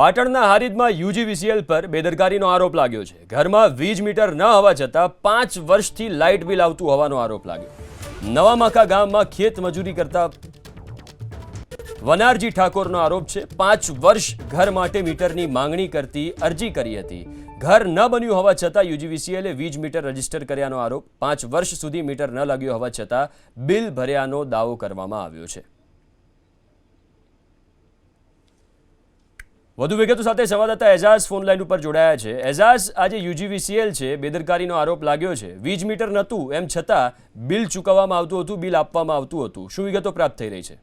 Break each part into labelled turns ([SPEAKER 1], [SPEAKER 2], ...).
[SPEAKER 1] પાટણના હારીજમાં યુજીવીસીએલ પર બેદરકારીનો આરોપ લાગ્યો છે. ઘરમાં વીજ મીટર ન હોવા છતાં પાંચ વર્ષથી લાઇટ બિલ આવતું હોવાનો આરોપ લાગ્યો. નવામાખા ગામમાં ખેત મજૂરી કરતા વનારજી ઠાકોરનો આરોપ છે, પાંચ વર્ષ ઘર માટે મીટરની માંગણી કરતી અરજી કરી હતી. ઘર ન બન્યું હોવા છતાં યુજીવીસીએલે વીજ મીટર રજિસ્ટર કર્યાનો આરોપ, પાંચ વર્ષ સુધી મીટર ન લાગ્યો હોવા છતાં બિલ ભર્યાનો દાવો કરવામાં આવ્યો છે. વધુ વિગતો સાથે સંવાદદાતા એઝાઝ ફોન લાઈન ઉપર જોડાયા છે. એઝાઝ, આજે યુજીવીસીએલ છે. બેદરકારીનો આરોપ લાગ્યો છે. વીજ મીટર નહોતું, એમ છતાં બિલ ચૂકવવામાં આવતું હતું, બિલ આપવામાં આવતું હતું. શું વિગતો પ્રાપ્ત થઈ રહી છે?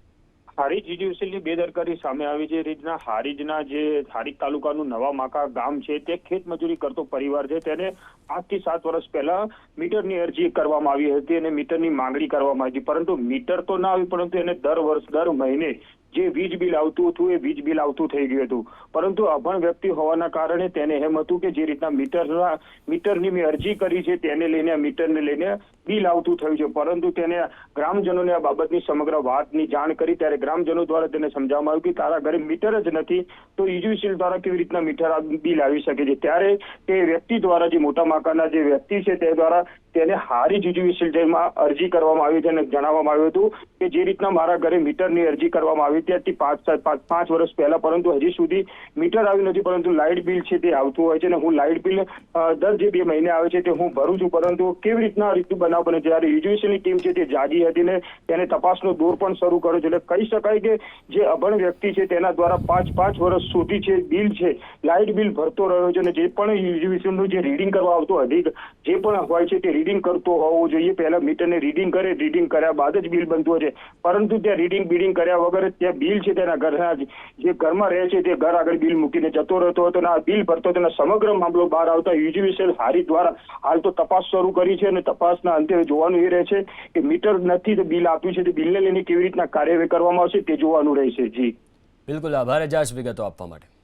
[SPEAKER 2] હારીજ જીડીયુસીની બેદરકારી સામે આવી છે રીતના હારીજના જે હારીજ તાલુકાનું નવા માકા ગામ છે, તે ખેત મજૂરી કરતો પરિવાર છે, તેને પાંચથી સાત વર્ષ પહેલા મીટરની અરજી કરવામાં આવી હતી અને મીટરની માંગણી કરવામાં આવી હતી. પરંતુ મીટર તો ના આવી, પરંતુ એને દર વર્ષ, દર મહિને જે વીજ બિલ આવતું હતું એ વીજ બિલ આવતું થઈ ગયું હતું. પરંતુ અભણ વ્યક્તિ હોવાના કારણે તેને એમ હતું કે જે રીતના મીટરના, મીટરની મેં અરજી કરી છે તેને લઈને, મીટરને લઈને બિલ આવતું થયું છે. પરંતુ તેને ગ્રામજનોને આ બાબતની સમગ્ર વાતની જાણ કરી ત્યારે ગ્રામજનો દ્વારા તેને સમજાવવામાં આવ્યું કે તારા ઘરે મીટર જ નથી, તો યુજીસીએલ દ્વારા કેવી રીતના મીટર બિલ આવી શકે છે? ત્યારે તે વ્યક્તિ દ્વારા જે મોટા માકાના જે વ્યક્તિ છે તે દ્વારા તેને હારી યુજીસીએલમાં અરજી કરવામાં આવી હતી અને જણાવવામાં આવ્યું હતું કે જે રીતના મારા ઘરે મીટરની અરજી કરવામાં આવી ત્યારથી પાંચ સાત પાંચ વર્ષ પહેલા, પરંતુ હજી સુધી મીટર આવ્યું નથી, પરંતુ લાઇટ બિલ છે તે આવતું હોય છે અને હું લાઇટ બિલ દર જે બે મહિને આવે છે તે હું ભરું છું, પરંતુ કેવી રીતના રીતનું બનાવ બને જ્યારે યુજીસીની ટીમ છે તે જાગી હતી ને તેને તપાસનો દોર પણ શરૂ કર્યો છે. એટલે કહી શકાય કે જે અભણ વ્યક્તિ છે તેના દ્વારા પાંચ પાંચ વર્ષ સુધી છે બિલ છે, લાઇટ બિલ ભરતો રહ્યો છે અને જે પણ યુજીવીસીનું જે રીડિંગ કરવા આવતું અધિક જે પણ હોય છે તે રીડિંગ કરતો હોવો જોઈએ. પહેલા મીટરને રીડિંગ કરે રીડિંગ કર્યા બાદ જ બિલ બનતું હોય છે. પરંતુ ત્યાં રીડિંગ બિડિંગ કર્યા વગર ત્યાં બિલ છે તેના ઘરના જે. ઘરમાં રહે છે તે ઘર આગળ બિલ મૂકીને જતો રહેતો હતો અને આ બિલ ભરતો તેના સમગ્ર મામલો બહાર આવતા યુજીવીસીએલ હારી દ્વારા હાલ તો તપાસ શરૂ કરી છે અને તપાસના અંતે જોવાનું એ રહે છે કે મીટર નથી તો બિલ આપ્યું છે તે બિલને લઈને કેવી રીતના કાર્યવાહી કરવામાં આવશે તે જોવાનું રહેશે. જી.
[SPEAKER 1] બિલકુલ આભાર. એજાઝ વિગતો આપવા માટે.